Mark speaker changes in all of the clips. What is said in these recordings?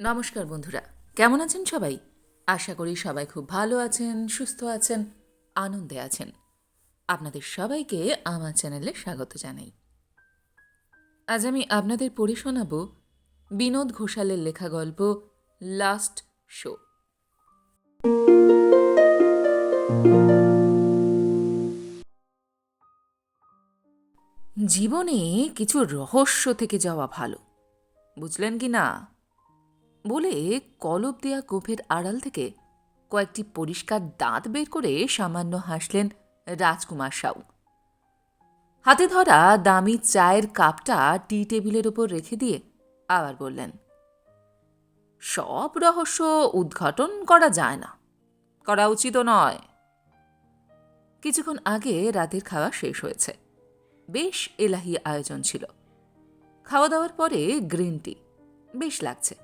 Speaker 1: নমস্কার বন্ধুরা। কেমন আছেন সবাই? আশা করি সবাই খুব ভালো আছেন, সুস্থ আছেন, আনন্দে আছেন। আপনাদের সবাইকে আমার চ্যানেলে স্বাগত জানাই। আজ আমি আপনাদের পড়ে শোনাব বিনোদ ঘোষালের লেখা গল্প লাস্ট শো। জীবনে কিছু রহস্য থেকে যাওয়া ভালো, বুঝলেন কি না? বলে কলব দেয়া গোফের আড়াল থেকে কয়েকটি পরিষ্কার দাঁত বের করে সামান্য হাসলেন রাজকুমার সাউ। হাতে ধরা দামি চায়ের কাপটা টি টেবিলের ওপর রেখে দিয়ে আবার বললেন, সব রহস্য উদ্ঘাটন করা যায় না, করা উচিত নয়। কিছুক্ষণ আগে রাতের খাওয়া শেষ হয়েছে। বেশ এলাহি আয়োজন ছিল। খাওয়া দাওয়ার পরে গ্রিন টি, বেশ লাগছে।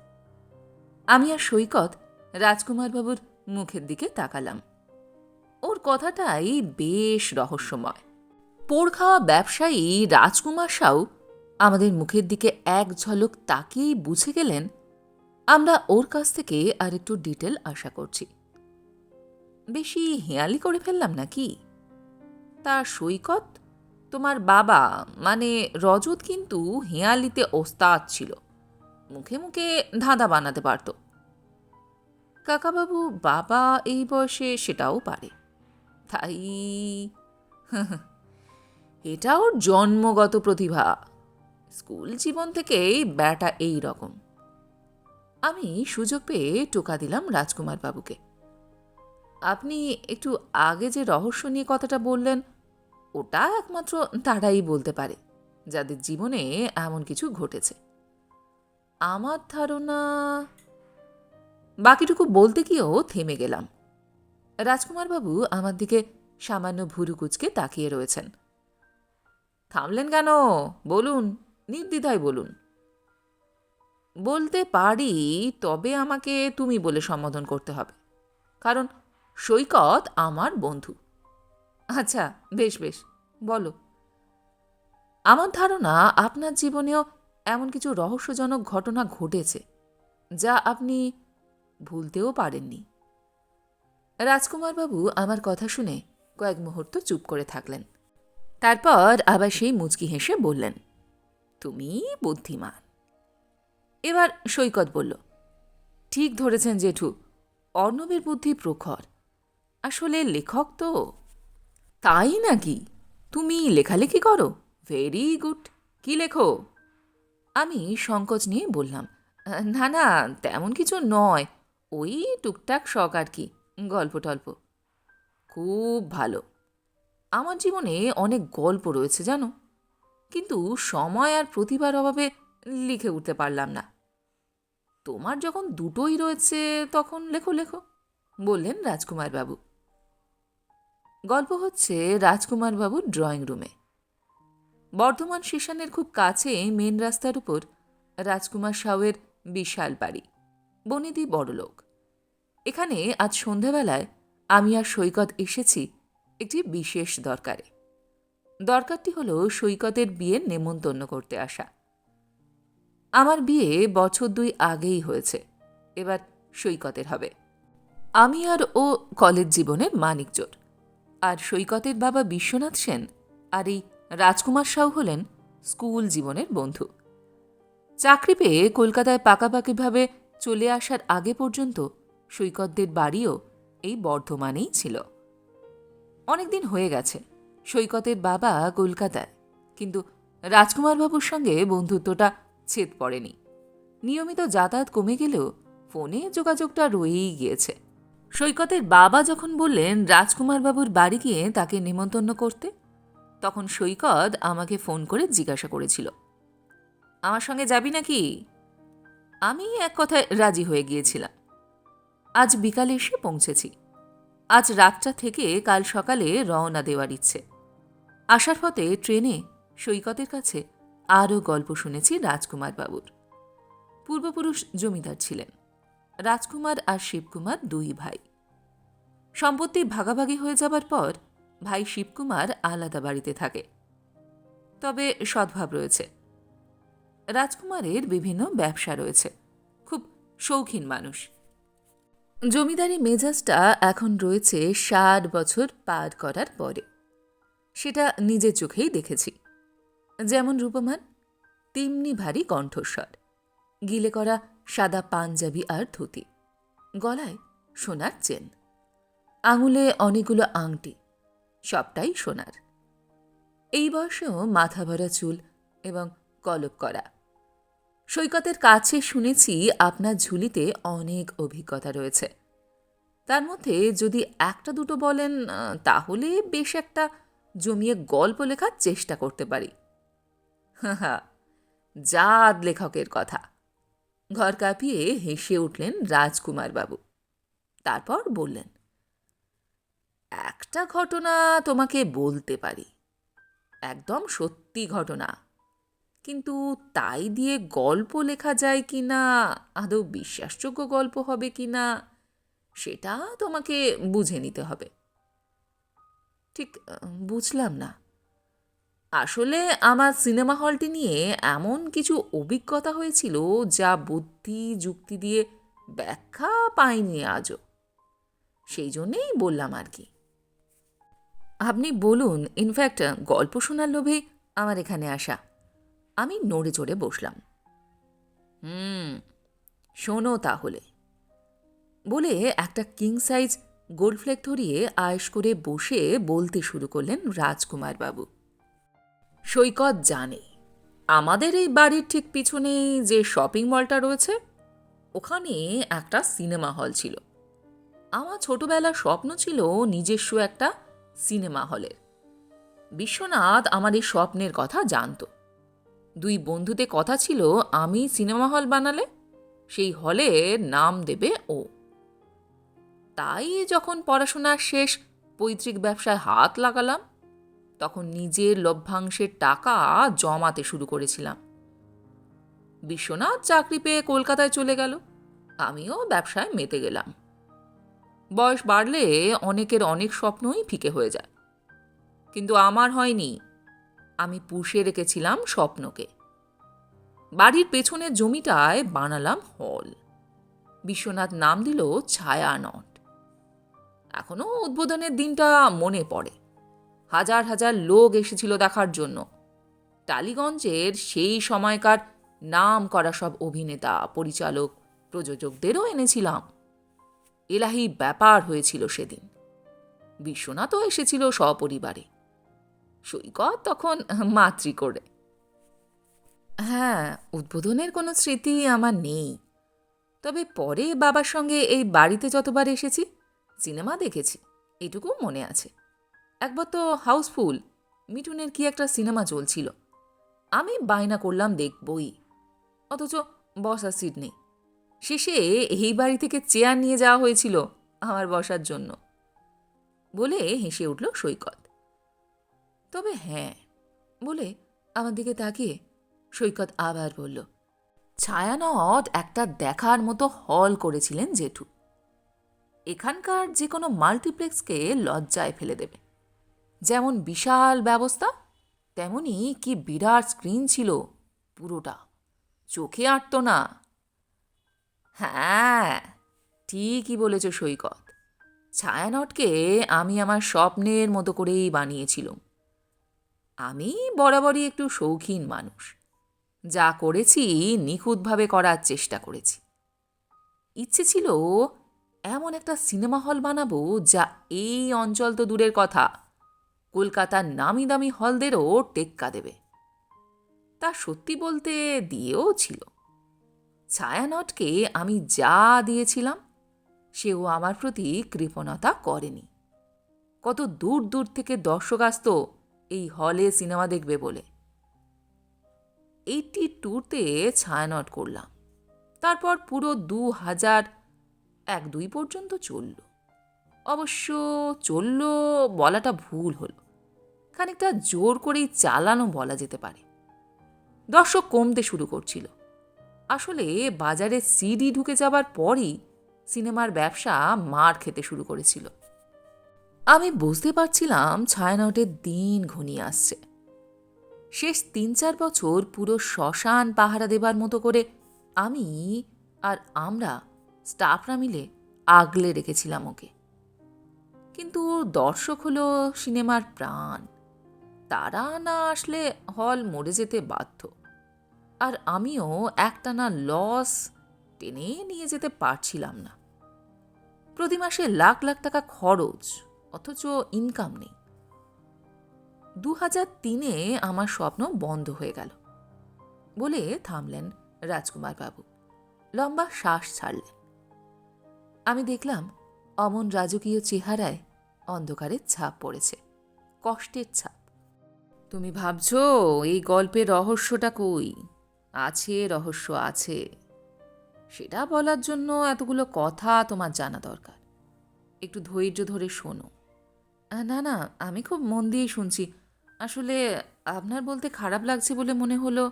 Speaker 1: আমি আর সৈকত রাজকুমারবাবুর মুখের দিকে তাকালাম। ওর কথাটাই বেশ রহস্যময়। পোড় খাওয়া ব্যবসায়ী রাজকুমার সাউ আমাদের মুখের দিকে এক ঝলক তাকিয়েই বুঝে গেলেন, আমরা ওর কাছ থেকে আর একটু ডিটেল আশা করছি। বেশি হেয়ালি করে ফেললাম নাকি? তা সৈকত, তোমার বাবা মানে রজত কিন্তু হেয়ালিতে ওস্তাদ ছিল। মুখে মুখে ধাঁধা বানাতে পারত। কাকাবাবু বাবা এই বয়সে সেটাও পারে। তাই এটা ওর জন্মগত প্রতিভা। স্কুল জীবন থেকেই ব্যাটা এই রকম। আমি সুযোগ পেয়ে টোকা দিলাম রাজকুমার বাবুকে। আপনি একটু আগে যে রহস্য নিয়ে কথাটা বললেন, ওটা একমাত্র তারাই বলতে পারে, যাদের জীবনে এমন কিছু ঘটেছে। আমার ধারণা বাকিটুকু বলতে গিয়েও থেমে গেলাম। রাজকুমারবাবু আমার দিকে সামান্য ভুরু কুচকে তাকিয়ে রয়েছেন। থামলেন কেন? বলুন, নির্দ্বিধায় বলুন। বলতে পারি, তবে আমাকে তুমি বলে সম্বোধন করতে হবে। কারণ সৈকত আমার বন্ধু। আচ্ছা বেশ বেশ, বলো। আমার ধারণা আপনার জীবনেও এমন কিছু রহস্যজনক ঘটনা ঘটেছে, যা আপনি ভুলতেও পারেননি। রাজকুমারবাবু আমার কথা শুনে কয়েক মুহূর্ত চুপ করে থাকলেন। তারপর আবার সেই মুচকি হেসে বললেন, তুমি বুদ্ধিমান। এবার সৈকত বলল, ঠিক ধরেছেন জেঠু, অর্ণবের বুদ্ধি প্রখর। আসলে লেখক তো। তাই নাকি? তুমি লেখালেখি করো? ভেরি গুড কি লেখো? আমি সংকোচ নিয়ে বললাম, না না, তেমন কিছু নয়। ওই টুকটাক শখ আর কি, গল্প টল্প। খুব ভালো। আমার জীবনে অনেক গল্প রয়েছে, জানো। কিন্তু সময় আর প্রতিভার অভাবে লিখে উঠতে পারলাম না। তোমার যখন দুটোই রয়েছে, তখন লেখো লেখো, বললেন রাজকুমার বাবু গল্প হচ্ছে রাজকুমার বাবুর ড্রয়িং রুমে। বর্ধমান স্টেশনের খুব কাছে মেন রাস্তার উপর রাজকুমার সাউয়ের বিশাল বাড়ি। বনিদি বড়লোক। এখানে আজ সন্ধেবেলায় আমি আর সৈকত এসেছি একটি বিশেষ দরকারে। দরকারটি হল সৈকতের বিয়ের নেমন্তন্ন করতে আসা। আমার বিয়ে বছর দুই আগেই হয়েছে, এবার সৈকতের হবে। আমি আর ও কলেজ জীবনের মানিকজোর আর সৈকতের বাবা বিশ্বনাথ সেন আর এই রাজকুমার সাউ হলেন স্কুল জীবনের বন্ধু। চাকরি পেয়ে কলকাতায় পাকাপাকিভাবে চলে আসার আগে পর্যন্ত সৈকতদের বাড়িও এই বর্ধমানেই ছিল। অনেকদিন হয়ে গেছে, সৈকতের বাবা কলকাতায়, কিন্তু রাজকুমারবাবুর সঙ্গে বন্ধুত্বটা ছেদ পড়েনি। নিয়মিত যাতায়াত কমে গেলেও ফোনে যোগাযোগটা রয়েই গিয়েছে। সৈকতের বাবা যখন বললেন রাজকুমারবাবুর বাড়ি গিয়ে তাকে নিমন্তন্ন করতে তখন সৈকত আমাকে ফোন করে জিজ্ঞাসা করেছিল। আমার সঙ্গে যাবি নাকি? আমি এক কথায় রাজি হয়ে গিয়েছিলাম। আজ বিকালে এসে পৌঁছেছি। আজ রাতটা থেকে কাল সকালে রওনা দেওয়ার ইচ্ছে। আসার পথে ট্রেনে সৈকতের কাছে আরও গল্প শুনেছি রাজকুমার বাবুর। পূর্বপুরুষ জমিদার ছিলেন। রাজকুমার আর শিবকুমার দুই ভাই। সম্পত্তি ভাগাভাগি হয়ে যাবার পর ভাই শিবকুমার আলাদা বাড়িতে থাকে। তবে সদ্ভাব রয়েছে। রাজকুমারের বিভিন্ন ব্যবসা রয়েছে। খুব শৌখিন মানুষ। জমিদারি মেজাজটা এখন রয়েছে ষাট বছর পার করার পরে। সেটা নিজের চোখেই দেখেছি। যেমন রূপমান, তেমনি ভারী কণ্ঠস্বর। গিলে করা সাদা পাঞ্জাবি আর ধুতি। গলায় সোনার চেন। আঙুলে অনেকগুলো আংটি। সবটাই সোনার। এই বয়সেও মাথা ভরা চুল এবং কলপ করা। সৈকতের কাছে শুনেছি আপনার ঝুলিতে অনেক অভিজ্ঞতা রয়েছে। তার মধ্যে যদি একটা দুটো বলেন, তাহলে বেশ একটা জমিয়ে গল্প লেখার চেষ্টা করতে পারি। হা জাত লেখকের কথা। ঘর কাঁপিয়ে হেসে উঠলেন রাজকুমার বাবু তারপর বললেন একটা ঘটনা তোমাকে বলতে পারি। একদম সত্যি ঘটনা। কিন্তু তাই দিয়ে গল্প লেখা যায় কি না আদৌ বিশ্বাসযোগ্য গল্প হবে কি না সেটা তোমাকে বুঝে নিতে হবে। ঠিক, বুঝলাম না। আসলে আমার সিনেমা হলটি নিয়ে এমন কিছু অভিজ্ঞতা হয়েছিল যা বুদ্ধি, যুক্তি দিয়ে ব্যাখ্যা পাইনি আজও। সেই জন্যেই বললাম আর কি। আপনি বলুন ইনফ্যাক্ট গল্প শোনার লোভে আমার এখানে আসা। আমি নড়ে চড়ে বসলাম। হুম, শোনো তাহলে। বলে একটা কিং সাইজ গোল্ড ফ্লেক ধরিয়ে আয়েস করে বসে বলতে শুরু করলেন রাজকুমার বাবু। সৈকত জানে, আমাদের এই বাড়ির ঠিক পিছনেই যে শপিং মলটা রয়েছে, ওখানে একটা সিনেমা হল ছিল। আমার ছোটবেলার স্বপ্ন ছিল নিজস্ব একটা সিনেমা হলের। বিশ্বনাথ এই স্বপ্নের কথা জানতো। দুই বন্ধুতে কথা ছিল, আমি সিনেমা হল বানালে সেই হলে নাম দেবে ও। তাই যখন পড়াশোনা শেষ, পৈতৃক ব্যবসায় হাত লাগালাম, তখন নিজের লভ্যাংশের টাকা জমাতে শুরু করেছিলাম। বিশ্বনাথ চাকরি পেয়ে কলকাতায় চলে গেল, আমিও ব্যবসায় মেতে গেলাম। বয়স বাড়লে অনেকের অনেক স্বপ্নই ফিকে হয়ে যায়। কিন্তু আমার হয়নি। আমি পুষে রেখেছিলাম স্বপ্নকে। বাড়ির পেছনের জমিটায় বানালাম হল। বিশ্বনাথ নাম দিল ছায়ানট। এখনও উদ্বোধনের দিনটা মনে পড়ে। হাজার হাজার লোক এসেছিল দেখার জন্য। টালিগঞ্জের সেই সময়কার নাম করা সব অভিনেতা, পরিচালক, প্রযোজকদেরও এনেছিলাম। এলাহি ব্যাপার হয়েছিল সেদিন। বিশ্বনাথও এসেছিল সপরিবারে। সৈকত তখন মাতৃ করে। হ্যাঁ উদ্বোধনের কোনো স্মৃতি আমার নেই। তবে পরে বাবার সঙ্গে এই বাড়িতে যতবার এসেছি, সিনেমা দেখেছি এটুকু মনে আছে। একবার তো হাউসফুল, মিঠুনের কি একটা সিনেমা চলছিল। আমি বায়না করলাম দেখবই। অথচ বসার সিট নেই। শেষে এই বাড়ি থেকে চেয়ার নিয়ে যাওয়া হয়েছিল আমার বসার জন্য। বলে হেসে উঠল সৈকত। তবে হ্যাঁ বলে আমার দিকে তাকিয়ে সৈকত আবার বলল ছায়ানট একটা দেখার মতো হল করেছিলেন জেঠু। এখানকার যে কোনো মাল্টিপ্লেক্সকে লজ্জায় ফেলে দেবে। যেমন বিশাল ব্যবস্থা, তেমনি কি বিরাট স্ক্রিন ছিল পুরোটা। চোখে আটত না হ্যাঁ ঠিকই বলেছ সৈকত। ছায়ানটকে আমি আমার স্বপ্নের মতো করেই বানিয়েছিলাম। আমি বরাবরই একটু শৌখিন মানুষ। যা করেছি নিখুঁতভাবে করার চেষ্টা করেছি। ইচ্ছে ছিল এমন একটা সিনেমা হল বানাবো যা এই অঞ্চল তো দূরের কথা। কলকাতার নামি দামি হলদেরও টেক্কা দেবে। তা সত্যি বলতে দিয়েও ছিল। ছায়ানটকে আমি যা দিয়েছিলাম, সেও আমার প্রতি কৃপণতা করেনি। কত দূর দূর থেকে দর্শক আসতো এই হলে সিনেমা দেখবে বলে। এইটি টুতে ছায়ানট করলাম। তারপর পুরো দু হাজার এক দুই পর্যন্ত চলল। অবশ্য চলল বলাটা ভুল হলো। খানিকটা জোর করেই চালানো বলা যেতে পারে। দর্শক কমতে শুরু করছিল। আসলে বাজারে সিডি ঢুকে যাবার পরই সিনেমার ব্যবসা মার খেতে শুরু করেছিল। আমি বুঝতে পারছিলাম ছায়ানটের দিন ঘনিয়ে আসছে। শেষ তিন চার বছর পুরো শ্মশান পাহারা দেবার মতো করে আমি আর আমরা স্টাফরা মিলে আগলে রেখেছিলাম ওকে। কিন্তু দর্শক হলো সিনেমার প্রাণ। তারা না আসলে হল মরে যেতে বাধ্য। আর আমিও একটানা লস টেনে নিয়ে যেতে পারছিলাম না। প্রতি মাসে লাখ লাখ টাকা খরচ, অথচ ইনকাম নেই। দু হাজার তিনে আমার স্বপ্ন বন্ধ হয়ে গেল বলে থামলেন রাজকুমার বাবু লম্বা শ্বাস ছাড়লেন। আমি দেখলাম অমন রাজকীয় চেহারায় অন্ধকারের ছাপ পড়েছে, কষ্টের ছাপ। তুমি ভাবছ এই গল্পের রহস্যটা কই? আছে, রহস্য আছে। সেটা বলার জন্য এতগুলো কথা তোমার জানা দরকার। একটু ধৈর্য ধরে শোনো। না না, আমি খুব মন দিয়েই শুনছি। আসলে আপনার বলতে খারাপ লাগছে বলে মনে হলো।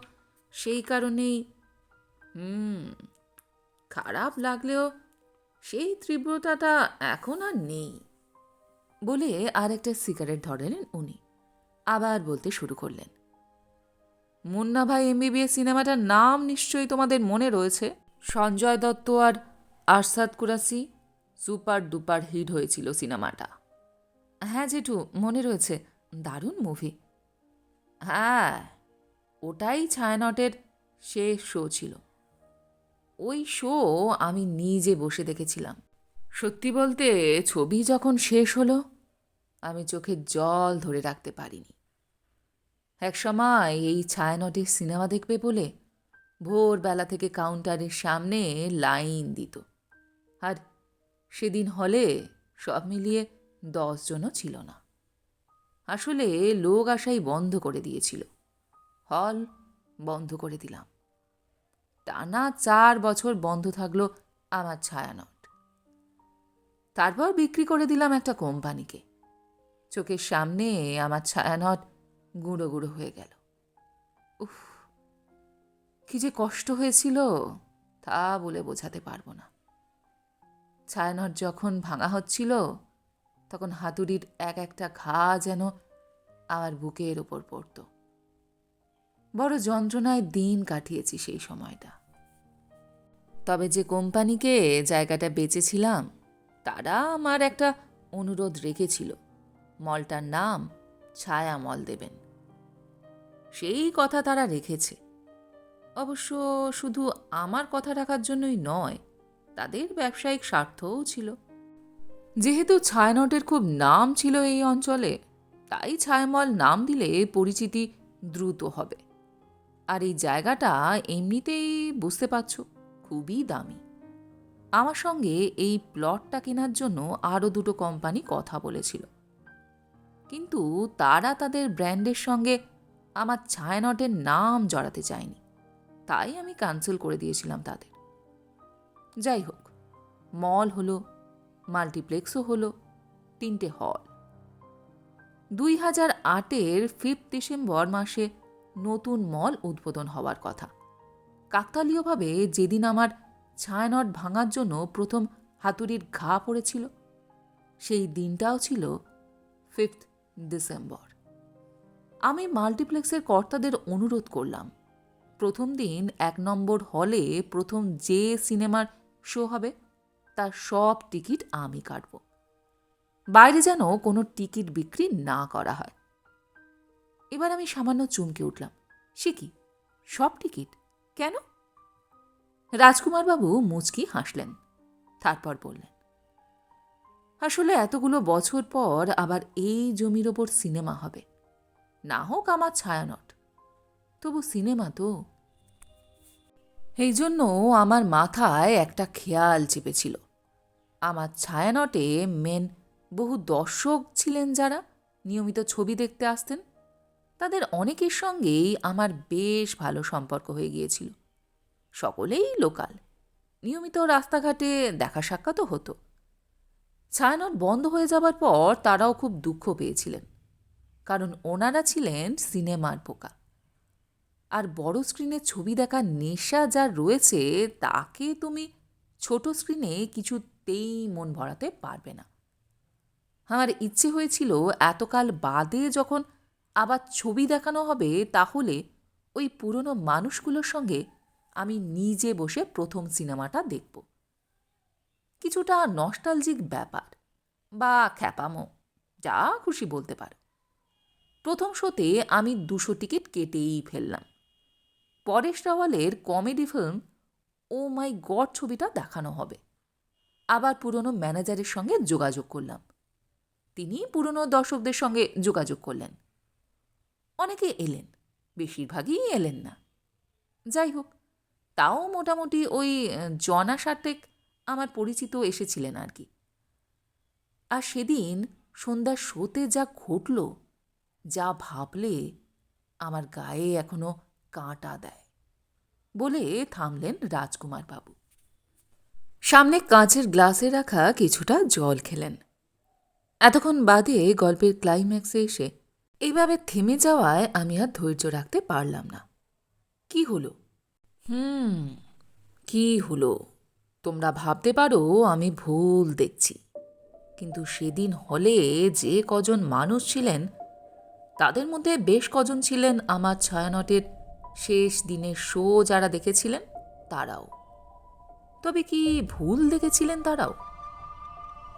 Speaker 1: সেই কারণেই। হুম, খারাপ লাগলেও সেই তীব্রতাটা এখন আর নেই। বলে আর একটা সিগারেট ধরালেন উনি। আবার বলতে শুরু করলেন। মুন্না ভাই এমবিবিএস সিনেমাটার নাম নিশ্চয়ই তোমাদের মনে রয়েছে। সঞ্জয় দত্ত আর আরশাদ কুরাসি সুপার ডুপার হিট হয়েছিল সিনেমাটা। হ্যাঁ জেঠু, মনে রয়েছে। দারুণ মুভি। হ্যাঁ ওটাই ছায়ানটের শেষ শো ছিল। ওই শো আমি নিজে বসে দেখেছিলাম। সত্যি বলতে ছবি যখন শেষ হলো, আমি চোখে জল ধরে রাখতে পারিনি। একসময় এই ছায়ানটের সিনেমা দেখবে বলে ভোরবেলা থেকে কাউন্টারের সামনে লাইন দিত। আর সেদিন হলে সব মিলিয়ে দশজনও ছিল না। আসলে লোক আসাই বন্ধ করে দিয়েছিল। হল বন্ধ করে দিলাম। টানা চার বছর বন্ধ থাকল আমার ছায়ানট। তারপর বিক্রি করে দিলাম একটা কোম্পানিকে। চোখের সামনে আমার ছায়ানট গুঁড়ো গুঁড়ো হয়ে গেল। উফ, কি যে কষ্ট হয়েছিল, তা বলে বোঝাতে পারব না। ছায়ানট যখন ভাঙা হচ্ছিল, তখন হাতুড়ির এক একটা ঘা যেন আমার বুকের ওপর পড়ত। বড় যন্ত্রণায় দিন কাটিয়েছি সেই সময়টা। তবে যে কোম্পানিকে জায়গাটা বেচেছিলাম, তারা আমার একটা অনুরোধ রেখেছিল। মলটার নাম ছায়া মল দেবেন। সেই কথা তারা রেখেছে। অবশ্য শুধু আমার কথা রাখার জন্যই নয়, তাদের ব্যবসায়িক স্বার্থও ছিল। যেহেতু ছায়ানটের খুব নাম ছিল এই অঞ্চলে, তাই ছায়ামল নাম দিলে পরিচিতি দ্রুত হবে। আর এই জায়গাটা এমনিতেই বুঝতে পারছ, খুবই দামি। আমার সঙ্গে এই প্লটটা কেনার জন্য আরও দুটো কোম্পানি কথা বলেছিল। কিন্তু তারা তাদের ব্র্যান্ডের সঙ্গে আমার ছায়ানটের নাম জড়াতে চায়নি তাই আমি ক্যান্সেল করে দিয়েছিলাম তাদের। যাই হোক মল হলো মাল্টিপ্লেক্সও হলো, তিনটে হল দুই হাজার আটের ফিফথ ডিসেম্বর মাসে নতুন মল উদ্বোধন হওয়ার কথা। কাকতালীয়ভাবে যেদিন আমার ছায়ানট ভাঙার জন্য প্রথম হাতুড়ির ঘা পড়েছিল, সেই দিনটাও ছিল ফিফথ ডিসেম্বর। আমি মাল্টিপ্লেক্সের কর্তাদের অনুরোধ করলাম। প্রথম দিন এক নম্বর হলে প্রথম যে সিনেমার শো হবে, তার সব টিকিট আমি কাটব। বাইরে যেন কোনো টিকিট বিক্রি না করা হয়। এবার আমি সামান্য চমকে উঠলাম। সে কি? সব টিকিট? কেন? রাজকুমারবাবু মুচকি হাসলেন। তারপর বললেন, আসলে এতগুলো বছর পর আবার এই জমির ওপর সিনেমা হবে। না হোক আমার ছায়ানট। তবু সিনেমা তো। এই জন্য আমার মাথায় একটা খেয়াল চেপেছিল। আমার ছায়ানটে মেন বহু দর্শক ছিলেন যারা, নিয়মিত ছবি দেখতে আসতেন। তাদের অনেকের সঙ্গেই আমার বেশ ভালো সম্পর্ক হয়ে গিয়েছিল। সকলেই লোকাল। নিয়মিত রাস্তাঘাটে দেখা সাক্ষাৎও হতো। ছায়ানট বন্ধ হয়ে যাবার পর তারাও খুব দুঃখ পেয়েছিলেন। কারণ ওনারা ছিলেন সিনেমার পোকা আর বড় স্ক্রিনে ছবি দেখার নেশা যা রয়েছে, তাকে তুমি ছোট স্ক্রিনে কিছুতেই মন ভরাতে পারবে না। আমার ইচ্ছে হয়েছিল এতকাল বাদে যখন আবার ছবি দেখানো হবে, তাহলে ওই পুরনো মানুষগুলোর সঙ্গে আমি নিজে বসে প্রথম সিনেমাটা দেখব। কিছুটা নস্টালজিক ব্যাপার বা খ্যাপামো, যা খুশি বলতে পারো। প্রথম শোতে আমি দুশো টিকিট কেটেই ফেললাম। পরেশ রাওয়ালের comedy film, oh my God, ছবিটা দেখানো হবে। আবার পুরনো ম্যানেজারের সঙ্গে যোগাযোগ করলাম। তিনি পুরনো দর্শকদের সঙ্গে যোগাযোগ করলেন। অনেকে এলেন, বেশিরভাগই এলেন না। যাই হোক, তাও মোটামুটি ওই জনা আমার পরিচিত এসেছিলেন আর কি। আর সেদিন সন্ধ্যার শোতে যা ঘটল যা ভাবলে আমার গায়ে এখনও কাঁটা দেয় বলে থামলেন রাজকুমার বাবু। সামনে কাঁচের গ্লাসে রাখা কিছুটা জল খেলেন। এতক্ষণ বাদে গল্পের ক্লাইম্যাক্সে এসে এইভাবে থেমে যাওয়ায় আমি আর ধৈর্য রাখতে পারলাম না। কি হলো? হুম, কি হলো? তোমরা ভাবতে পারো আমি ভুল দেখছি। কিন্তু সেদিন হলে যে কজন মানুষ ছিলেন তাদের মধ্যে বেশ কজন ছিলেন আমার ছায়ানটের শেষ দিনের শো যারা দেখেছিলেন? তারাও। তবে কি ভুল দেখেছিলেন তারাও?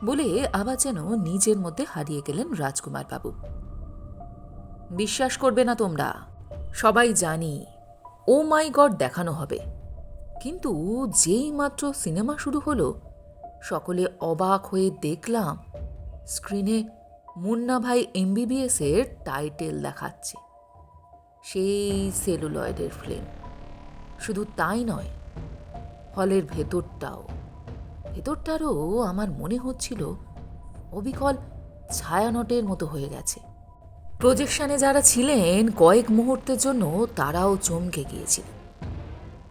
Speaker 1: বলে আবার যেন নিজের মধ্যে হারিয়ে গেলেন রাজকুমার বাবু। বিশ্বাস করবে না তোমরা, সবাই জানি, ও মাই গড দেখানো হবে। কিন্তু যেই মাত্র সিনেমা শুরু হলো, সকলে অবাক হয়ে দেখলাম, স্ক্রিনে মুন্না ভাই এমবিবিএস এর টাইটেল দেখাচ্ছে। সেই সেলুলয়েডের ফ্লেম শুধু তাই নয় হলের ভেতরটাও। ভেতরটারও আমার মনে হচ্ছিল অবিকল ছায়ানটের মতো হয়ে গেছে। প্রজেকশনে যারা ছিলেন, কয়েক মুহূর্তের জন্য তারাও চমকে গিয়েছিল।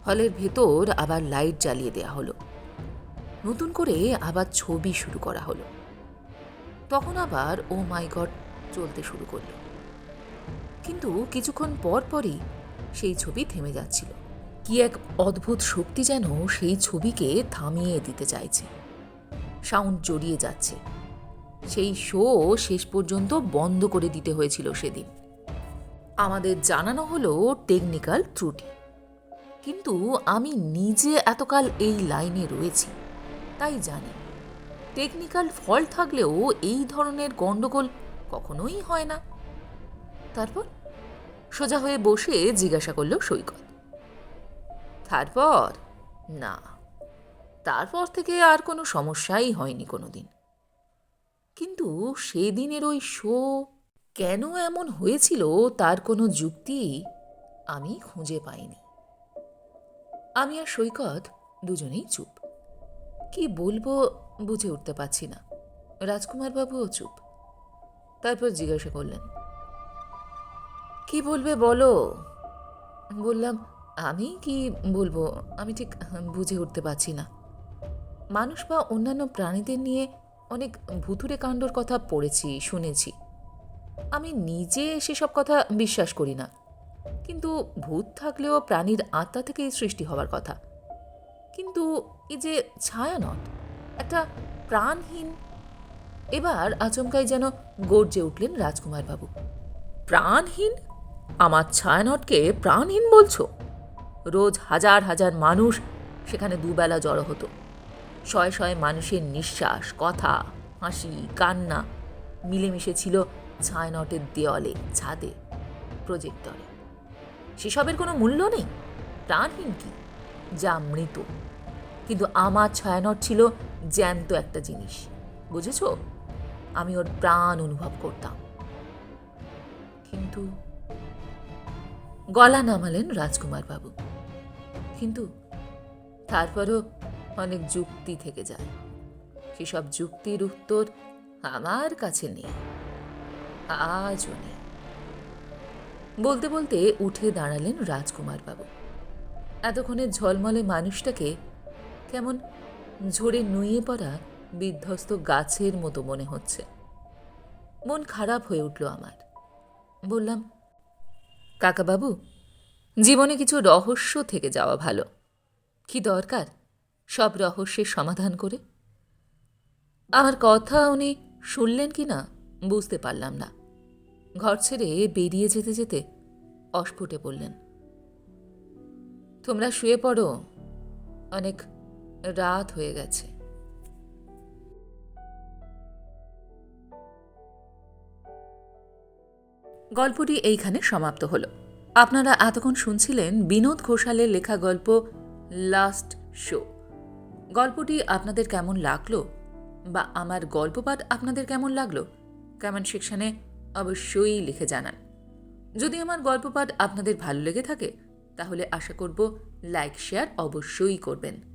Speaker 1: হলের ভেতর আবার লাইট জ্বালিয়ে দেয়া হলো। নতুন করে আবার ছবি শুরু করা হলো। তখন আবার, ও মাই গড, চলতে শুরু করল। কিন্তু কিছুক্ষণ পর পরই সেই ছবি থেমে যাচ্ছিল। কি এক অদ্ভুত শক্তি যেন সেই ছবিকে থামিয়ে দিতে চাইছে। সাউন্ড জড়িয়ে যাচ্ছে। সেই শো শেষ পর্যন্ত বন্ধ করে দিতে হয়েছিল সেদিন। আমাদের জানানো হলো টেকনিক্যাল ত্রুটি। কিন্তু আমি নিজে এতকাল এই লাইনে রয়েছি, তাই জানি। টেকনিক্যাল ফল্ট থাকলেও এই ধরনের গণ্ডগোল কখনোই হয় না। তারপর সোজা হয়ে বসে জিজ্ঞাসা করল সৈকত। তারপর? না। তারপর থেকে আর কোনো সমস্যাই হয়নি কোনো দিন কিন্তু সেদিনের ওই শো কেন এমন হয়েছিল তার কোনো যুক্তি আমি খুঁজে পাইনি। আমি আর সৈকত দুজনেই চুপ। কি বলব বুঝে উঠতে পারছি না। রাজকুমার বাবুও চুপ। তারপর জিজ্ঞাসা করলেন, কি বলবে বলো? বললাম, আমি কি বলব? আমি ঠিক বুঝে উঠতে পারছি না। মানুষ বা অন্যান্য প্রাণীদের নিয়ে অনেক ভুতুরে কাণ্ডর কথা পড়েছি, শুনেছি। আমি নিজে সেসব কথা বিশ্বাস করি না। কিন্তু ভূত থাকলেও প্রাণীর আত্মা থেকেই সৃষ্টি হওয়ার কথা। কিন্তু এই যে ছায়ানট একটা প্রাণহীন। এবার আচমকাই যেন গর্জে উঠলেন রাজকুমার বাবু প্রাণহীন? আমার ছায়ানটকে প্রাণহীন বলছো? রোজ হাজার হাজার মানুষ সেখানে দুবেলা জড়ো হতো। শয়ে শয়ে মানুষের নিঃশ্বাস, কথা, হাসি, কান্না মিলেমিশে ছিল ছায়ানটের দেওয়ালে ছাদে, প্রজেক্টরে। সেসবের কোনো মূল্য নেই? প্রাণহীন কি? যা মৃত। কিন্তু আমার ছায়ানট ছিল জ্যান্ত একটা জিনিস। বুঝেছ? আমি ওর প্রাণ অনুভব করতাম। কিন্তু গলা নামালেন রাজকুমার বাবু কিন্তু তারপরও অনেক যুক্তি থেকে যায়। সেসব যুক্তির উত্তর আমার কাছে নেই। আজও নেই। বলতে বলতে উঠে দাঁড়ালেন রাজকুমার বাবু এতক্ষণে ঝলমলে মানুষটাকে কেমন ঝরে নুয়ে পড়া বিধ্বস্ত গাছের মতো মনে হচ্ছে। মন খারাপ হয়ে উঠল আমার। বললাম কাকাবাবু জীবনে কিছু রহস্য থেকে যাওয়া ভালো। কি দরকার সব রহস্যের সমাধান করে? আমার কথা উনি শুনলেন কি না বুঝতে পারলাম না। ঘর ছেড়ে বেরিয়ে যেতে যেতে অস্ফুটে বললেন, তোমরা শুয়ে পড়ো, অনেক রাত হয়ে গেছে। গল্পটি এইখানে সমাপ্ত হলো। আপনারা এতক্ষণ শুনছিলেন বিনোদ ঘোষালের লেখা গল্প লাস্ট শো গল্পটি আপনাদের কেমন লাগল বা আমার গল্প পাঠ আপনাদের কেমন লাগল কমেন্ট সেকশানে অবশ্যই লিখে জানান। যদি আমার গল্প পাঠ আপনাদের ভালো লেগে থাকে, তাহলে আশা করব লাইক শেয়ার অবশ্যই করবেন।